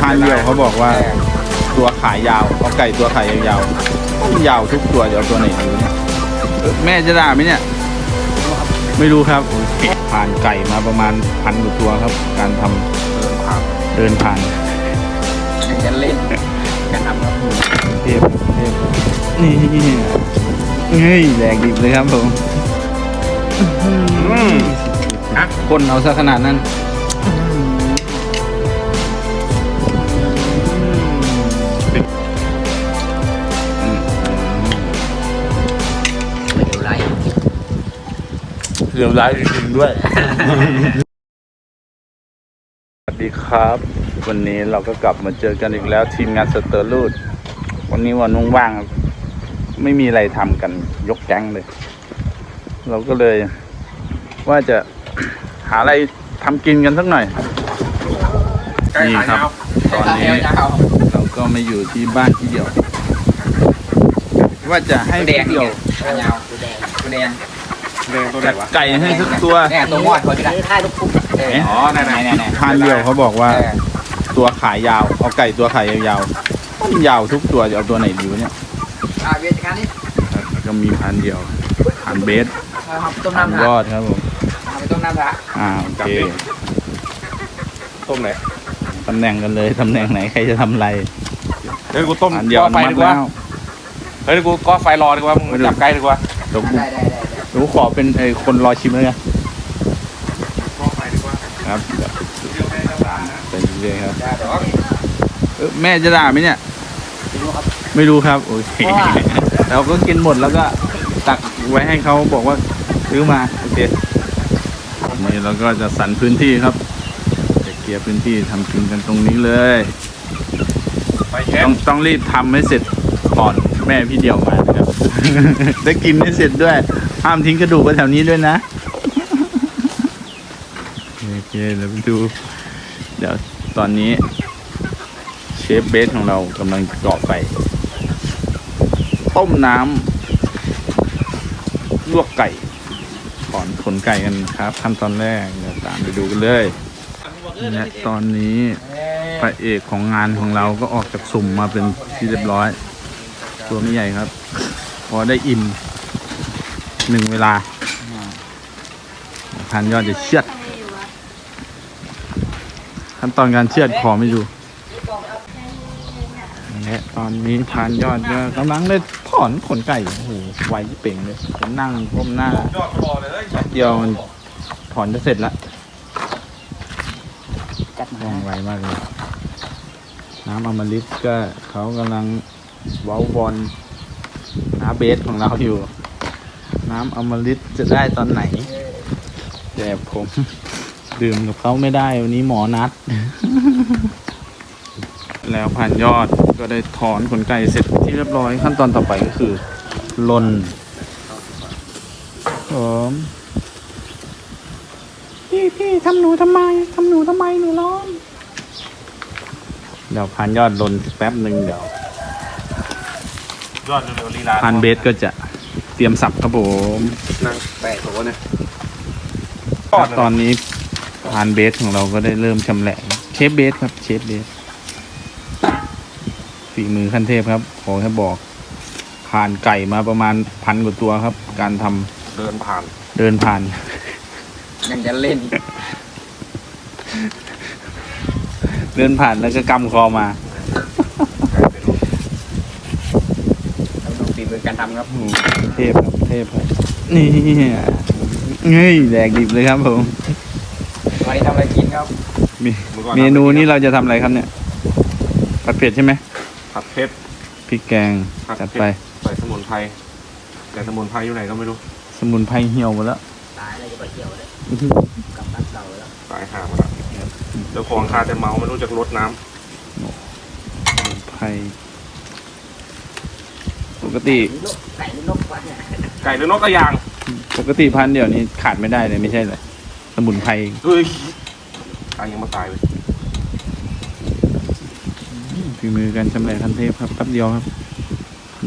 พานเดียวเขาบอกว่า ตัวขายาวเอาไก่ตัวขายยาวๆยาวทุกตัวเดี๋ยวตัวไหนดูเนี่ยเอ้อแม่จะด่าไหมเนี่ย ไม่รู้ครับ ผ่านไก่มาประมาณพันกว่าตัวครับ การทำเดินผ่านจะเล่นกันทำครับเทพเทพนี่เฮ้ยแดกดิบเลยครับผมคนเอาซะขนาดนั้น เรียวร้ายจริงๆด้วย สวัสดีครับ วันนี้เราก็กลับมาเจอกันอีกแล้วทีมงานสเตอร์ลูด วันนี้วันว่างๆไม่มีอะไรทำกันยกแก๊งเลย เราก็เลย ว่าจะหาอะไรทำกินกันสักหน่อย นี่ครับ ตอนนี้เราก็มาอยู่ที่บ้านที่เดียว ว่าจะให้แดงพี่เดีเดียยววยาว แดงตัวแดงจัดไก่ให้สักตัวแน่ตัวมอดเขาจะได้ท่ายลูกปุ๊บอ๋อไหนไหนไหนทานเดียวเขาบอกว่าตัวขายยาว เอาไก่ตัวขายยาวๆยาวทุกตัวจะเอาตัวไหนดีวะเนี่ยอ่าเวียนการนี่แล้วก็มีพันเดียวพันเบสครับต้มพันน้ำยละอดครับผมเอาไปต้มน้ำละอ่าโอเคต้มไหนตำแหน่งกันเลยตำแหน่งไหนใครจะทำอะไรเฮ้ยกูต้มพันเดียวก่อไฟมัดีดกว่าแล้ว เฮ้ยกูก่อไฟรอดีกว่ามึงจับไก่ดีกว่าเดี๋ยวกูได้ได้ ได้เดี๋ยวกูขอเป็นไอ้คนรอชิมแล้วกันก่อไฟดีกว่าครับเดี๋ยวตามไปเรื่อยๆครับได้เดี๋ยวเอ้อแม่จะด่าไหมเนี่ยดูครับไม่รู้ครับ โอเคเพราะว่าเราก็กินหมดแล้วก็ตักไว้ให้เขาบอกว่าซื้อมา โอเคนี่เราก็จะสันพื้นที่ครับจะเคลียร์พื้นที่ทำกินกันตรงนี้เลยไฟแคต้มองต้องรีบทำให้เสร็จก่อนแม่พี่เดี่ยวมานะครับ ได้กินให้เสร็จด้วย ห้ามทิ้งกระดูกไว้แถวนี้ด้วยนะโอเคเดี๋ยวไปดู เดี๋ยวตอนนี้ เชฟเบสของเรากำลังก่อไฟต้มน้ำลวกไก่ถอนขนไก่กันครับขั้นตอนแรกเดี๋ยวตามไปดูกันเลยและตอนนี้พระเอกของงานของเราก็ออกจากสุ่มมาเป็นที่เรียบร้อย ตัวไม่ใหญ่ครับ พอได้อิ่ม หนึ่งเวลาพันยอดจะเชือด ขั้นตอนการเชือดขอไม่ดูและตอนนี้ทานยอดก็กำลังได้ถอนขนไก่โอ้โหไวเป่งเลยผมนั่งก้มหน้าเลยแป๊บเดียวมันถอนจะเสร็จล้วจัดมาว่องไวมากเลย น้ำอมฤตก็เขากำลังว้าบอลน้าเบสของเราอยู่ น้ำอมฤตจะได้ตอนไหน แต่ผมดื่มกับเขาไม่ได้วันนี้หมอนัด แล้วผ่านยอดก็ได้ถอนขนไก่เสร็จที่เรียบร้อยขั้นตอนต่อไปก็คือลนผมพี่พี่ทำหนูทำไมทำหนูทำไมหนูร้อนเดี๋ยวผ่านยอดลนแป๊บหนึ่งเดี๋ยวยอดเร็วๆลีลาผ่านเบสก็จะ เตรียมสับครับผมนั่งแปะตัวเนี่ยตอนนี้พานเบสของเราก็ได้เริ่มชำแหละ เชฟเบสครับ เชฟเบสฝีมือขั้นเทพครับ ขอแค่บอกผ่านไก่มาประมาณพันกว่าตัวครับ การทำเดินผ่าน เดินผ่าน ยังจะเล่น เดินผ่านแล้วก็กำคอมาเราดูฝีมือการ ทำครับโอ้โหเทพครับเทพครับนี่เฮ้ยแดกดิบเลยครับผมวันนี้ทำอะไรกินครับ มีอก่อเมนูนี้เราจะทำอะไรครับเนี่ยผัดเผ็ดใช่ไหมผัดเผ็ดพริกแกงผัดจัดเผ็ดไป ใส่สมุนไพรแต่สมุนไพรอยู่ไหนก็ไม่รู้สมุนไพรเหี่ยวหมดแล้วตายเลยจะไปเที่ยวเลยอื้อหือกลับบ้านเก่าแล้วตายหามาละเจ้าของคาแต่เมาไม่รู้จักรดน้สมุนไพร ปกตินกไก่หรือนกวะเนี่ยำไก่หรือนกกระยางปกติพันธุ์เดี๋ยวนี้ขาดไม่ได้เลยไม่ใช่เลยสมุนไพรเฮ้ยตายยังมาตายเลยฝีมือกันชำแหละคันเทพครับแป๊บเดียวครับ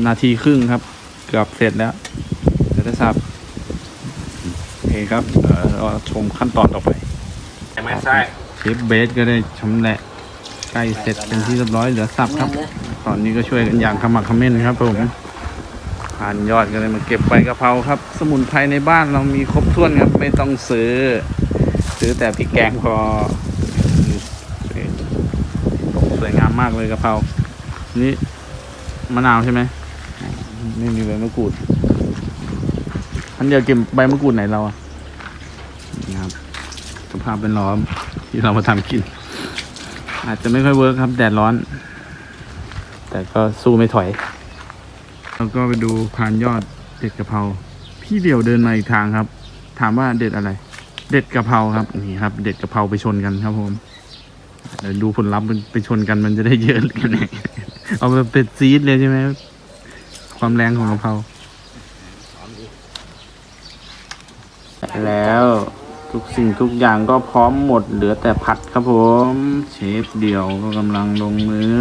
นาทีครึ่งครับ เกือบเสร็จแล้วจะได้ทราบโอเคครับเอ่อรอชมขั้นตอนต่อไปใช่ไหมใช่เชฟเบสก็ได้ชำแหละใกล้เสร็จเป็นที่เรียบร้อยเหลือสับครับทำงานเลยตอนนี้ก็ช่วยกันอย่างขมักเขม้นครับผม ผ่านยอดกันเลยมาเก็บใบกะเพราครับ สมุนไพรในบ้านเรามีครบถ้วนครับ ไม่ต้องซื้อ ซื้อแต่พริกแกงพอสวยงามมากเลยกะเพรานี่มะนาวใช่ไหมไม่มีใบมะกรูดอันเดียวเก็บใบมะกรูดไหนเราอะนี่ครับสภาพเป็นล้อมที่เรามาทำกิน อาจจะไม่ค่อยเวิร์คครับ แดดร้อน แต่ก็สู้ไม่ถอย แล้วก็ไปดูพานยอดเด็ดกะเพราพี่เดี่ยวเดินมาอีกทางครับ ถามว่าเด็ดอะไร เด็ดกะเพราครับนี่ครับ เด็ดกะเพราไปชนกันครับผมเดี๋ยวดูผลลัพธ์มันไปชนกันมันจะได้เยอะกันไหนเอาไปเป็นซีดเลยใช่ไหมความแรงของกะเพราแล้วทุกสิ่งทุกอย่างก็พร้อมหมดเหลือแต่ผัดครับผม เชฟเดี่ยวก็กำลังลงมือ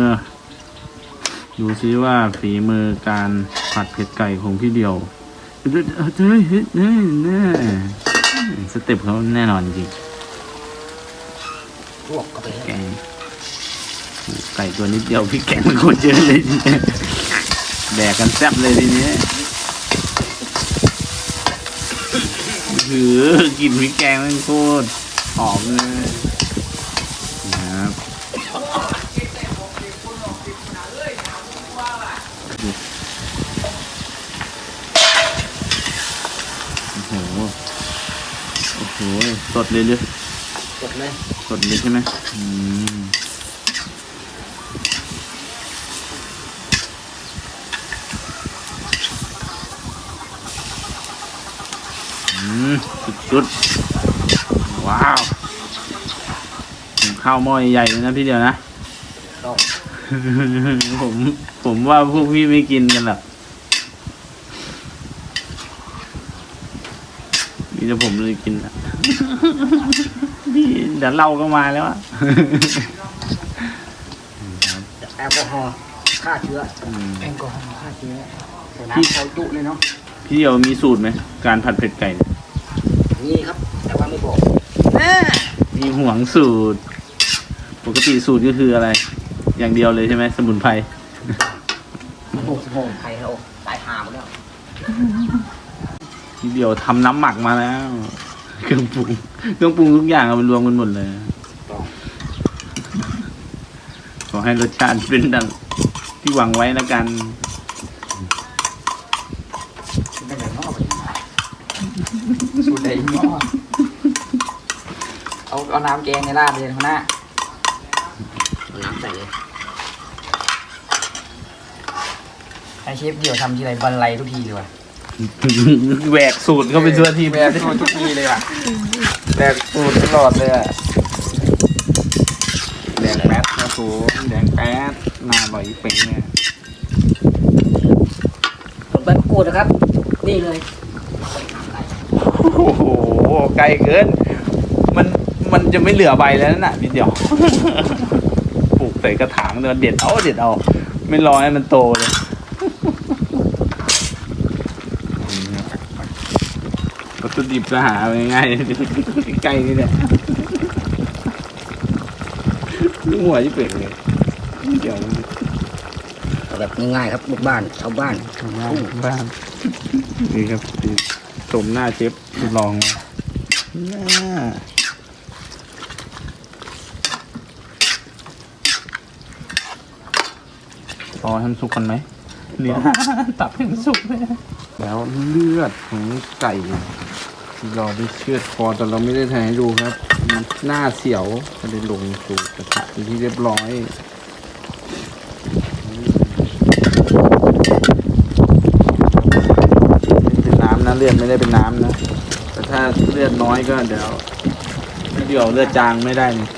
ดูซิว่าฝีมือการผัดเผ็ดไก่ของพี่เดียวเฮ้ยเฮ้ยเฮ้ยเฮ้ยแน่สเต็ปเขาแน่นอนจริงพวกก็ไปแกงไก่ตัวนิดเดียวพี่แกงมันโคตรเยอะเลยแดกกันแซ่บเลยทีนี้หือกินพริกแกงมันโคตรหอมเลยนะครับโอ้โหโอ้โหส ดเลยเลยกดเลยสดเลยใช่ไหมอืมอืมสุดๆว้าวผมข้าวหม้อใหญ่ๆเลยนะพี่เดียวนะต้องผมผมว่าพวกพี่ไม่กินกันหรอก มีแต่ผมเลยกินอะพี่เดี๋ยวเราก็มาแล้วอะแอลกอฮอล์ฆ่าเชื้ออืม แอลกอฮอล์ฆ่าเชื้อใส่น้ำเขาจุเลยเนาะพี่เดียวมีสูตรไหมการผัดเผ็ดไก่เนี่ยนี่ครับ แต่ว่าไม่บอกมีห่วงสูตร ปกติสูตรก็คืออะไร อย่างเดียวเลยใช่ไหมสมุนไพร โอ้โหโหใครเราตายหาหมดแล้วพี่ เดียวทำน้ำหมักมาแล้ว เครื่องปรุงเครื่องปรุงทุกอย่างเอาไปรวมกันหมดเลยต้องขอให้รสชาติเป็นดังที่หวังไว้แล้วกัน เป็นอย่างนอกสูตรใดนอกเอาเอาน้ำแกงในราดเลยข้างหน้าน้ำใส่เลยไอเชฟเดี่ยวทำทีไรบันไลทุกทีเลยว่ะ แหวกสูตรเข้าไปทั่วทีแบกสูตรทุกทีเลยว่ะแบกสูตรตลอดเลยอะแดงแป๊ดครับผมแดงแป๊ดหน้าอร่อยเป่งเนี่ยผลใบมะกรูดนะครับ นี่เลยโอ้โหไกลเกิน มันมันจะไม่เหลือใบแล้วนั่นน่ะนิดเดียวปลูกใส่กระถางเดินเด็ดเอาเด็ดเอา ไม่รอให้มันโตเลย ตถุดิบก็หาง่ายๆใกล้นี่แหละหัวที่เป่งเลยเดี๋ยวเอาแบบง่ายๆครับลูกบ้านชาวบ้านบ้านบ้านนี่ครับชมหน้าเชฟลองหน้ารอให้มันสุกกันไหมเนี่ยตับให้มันสุกเลยแล้วเลือดของไก่ที่ เราไปเชือดคอแต่เราไม่ได้ถ่ายให้ดูครับ มันหน้าเสียวก็เลยลงสู่กระทะเป็นที่เรียบร้อยเป็นน้ำนะเลือดไม่ได้เป็นน้ำนะ แต่ถ้าเลือดน้อยก็เดี๋ยวเดี๋ยวเลือดจางไม่ได้นี่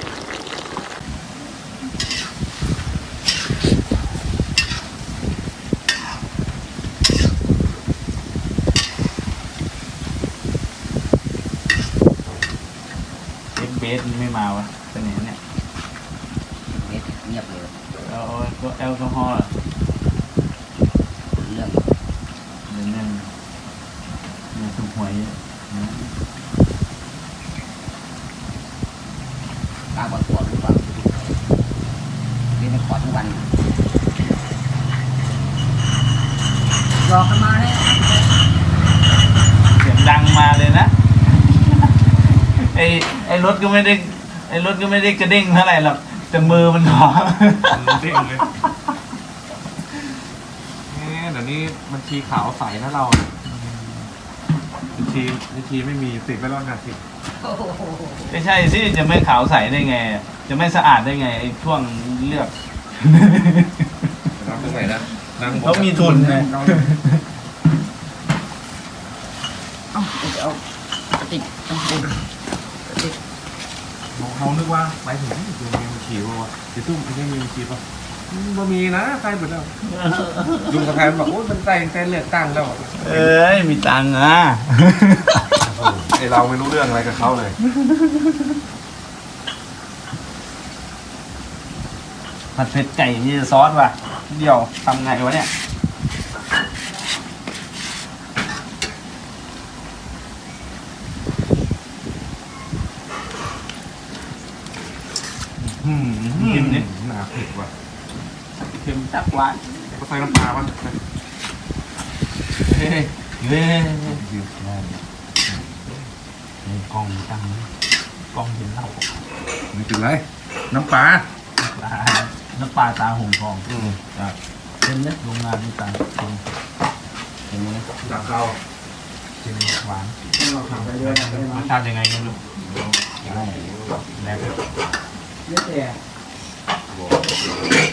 สไม่มาวะเป็นไหนเนี่ยเม็ดเงียบเลยเอาก็แอลกอฮอล์เรื่องเดี๋ยวนั่นเดี๋ยวถูกหวยนะ กล้าบอลปวดหรือเปล่า อทั้งวันรอกันมาเนี่ย เสียงดังมาเลยนะ ไอ้ไอ้รถก็ไม่ได้ไอ้รถก็ไม่ได้กระเด้งเท่าไหร่หรอกแต่มือมันขอเด้งเลยเอ๊ะเดี๋ยวนี้บัญชีขาวใสนะเราบัญชีบัญชีไม่มีติดไปรอดกันสิไม่ใช่สิจะไม่ขาวใสได้ไง จะไม่สะอาดได้ไงไอ้ช่วงเลือก น้ำตรงไหนนะนั่งบนเขามีทุนไงเอ้าเดี๋ยวเอาติดต้องติดติด เขานึกว่าไปถึงจะมีบัญชีป่าวะจะตุ้มไม่ได้มีบัญชีป่ะอืมบ่มีนะใส่หมดแล้วลุงสะพายบอกโอ้ยมันใส่แต่เลือกตั้งแล้วเอ้ยมีตังค์อะไอเราไม่รู้เรื่องอะไรกับเขาเลยผัดเผ็ดไก่นี่ซอสว่ะเดี๋ยวทำไงวะเนี่ย อืม กินดิ หนาเผ็ดว่ะเค็มจักหวานก็ใส่น้ำปลาป่ะเฮ้ยเฮ้ยมีกล้องตั้งกล้องเห็นเหล้าไม่เป็นไรน้ำปลาปลาน้ำปลาตาหงทองอืมจากเป็นเล็กโรงงานนี่ตาเค็มเค็มไหมดักเขาเค็มหวานเราขับไปเรื่อยๆเลยรสชาติยังไงก็ไม่รู้ได้แร งเรื่อย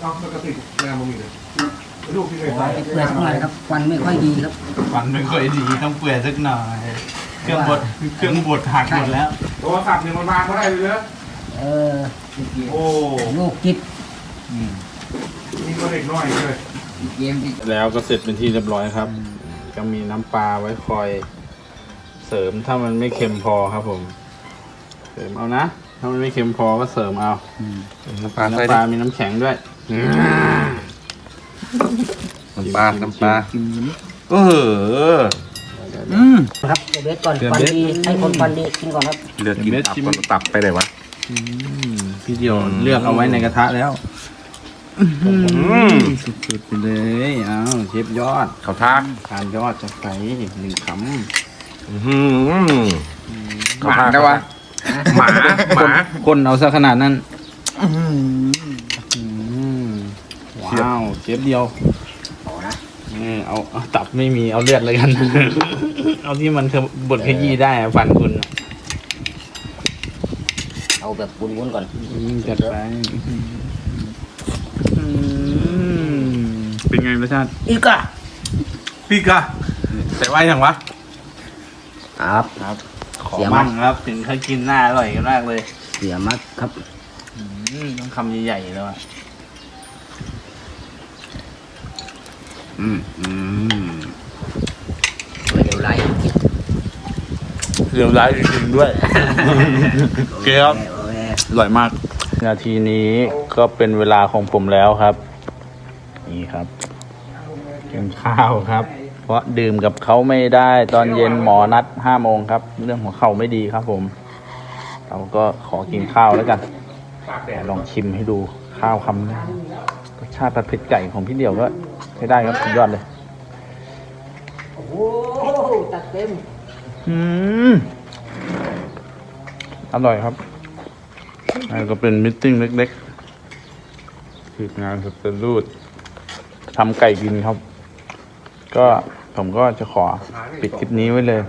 เอาปกติแม่มึงมีเลยลูกพี่เคยๆใส่เปลือกเท่าไหร่ครับควันไม่ค่อยดีครับฟันไม่ค่อยดีต้องเปื่อยสักหน่อย เครื่องบดเครื่องบดหักหมดแล้ว โทรศัพท์เนี่ยมันวางเขาได้เลยเหรอเออโอ้ลูกจิตนี่ก็เด็กน้อยเลยเกมจิตแล้วก็เสร็จเป็นที่เรียบร้อยครับ ก็มีน้ำปลาไว้คอย เสริมถ้ามันไม่เค็มพอครับผม เสริมเอานะ ถ้ามันไม่เค็มพอก็เสริมเอาน้ำปลาน้ำใส่ปดิลา มีน้ำแข็งด้วยน้ำปลา น้ำปลากินนี้เออ อืม ครับเดี๋ยวเบสก่อนควันดีให้คนควันดีกินก่อนครับเลือกกินตับก่อนตับไปไหนวะอืมพี่เดียวเลือกเอาไว้ในกระทะแล้วม สุดๆไปเลยเอาเชฟยอดเขาทักทานยอดจะใส่หนึ่งคำ อื้อหือเขาทักได้วะ หมาหมาคนเอาซะขนาดนั้นอืมว้าวเชฟเดียวเออเอาเอาตับไม่มีเอาเลือดเลยกัน เอาที่มันบดขยี้ได้อะฟันคุณเอาแบบวุ้นๆก่อนอืมจัดไปอืมเป็นไงรสชาติอีกอะพี่กะแต่ว่าอย่างวะ ครับครับขอ เสียมั้มั่งงครับ ถึงเขากินหน้าอร่อยกันมากเลยเสียมัดครับอืมต้องคำใหญ่ๆแล้วอะอืมอืมไม่เดี๋ยวไล่กินเรียวร้ายจริงๆด้วย โอเคครับ โอเคอร่อยมาก นาทีนี้ก็เป็นเวลาของผมแล้วครับ นี่ครับกินข้าวครับเพ ราะดื่มกับเขาไม่ได้ตอนเย็นหมอนัดห้าโมงครับ เรื่องของเขาไม่ดีครับผม เราก็ขอกินข้าวแล้วกันลองชิมให้ดูข้าวคำแรกรสชาติผัดเผ็ดไก่ของพี่เดี่ยวก็ใช้ได้ครับสุดยอดเลยโอ้โหตัดเต็มอืมอร่อยครับอันนก็เป็นมิทติ้งเล็กๆคืองานสเตอรูดทำไก่กินครับ ก็ ผมก็จะขอปิดคลิปนี้ไว้เลย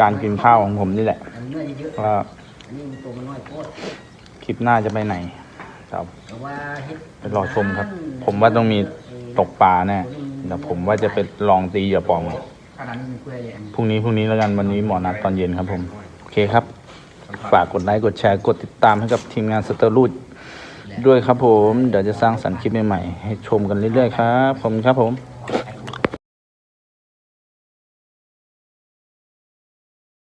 การกินข้าวของผมนี่แหละว่าคลิปหน้าจะไปไหนครับไปรอชมครับ ผมว่าต้องมีตกปลาแน่เดี๋ยวผมว่าจะไปลองตีเหยื่อปองพรุ่งนี้พรุ่งนี้แล้วกันวันนี้หมอนัดตอนเย็นครับผม โอเคครับ ฝากกดไลค์กดแชร์กดติดตามให้กับทีมงานสเตอร์รูดด้วยครับผม เดี๋ยวจะสร้างสรรค์คลิปใหม่ๆให้ชมกันเรื่อยๆครับผมครับผม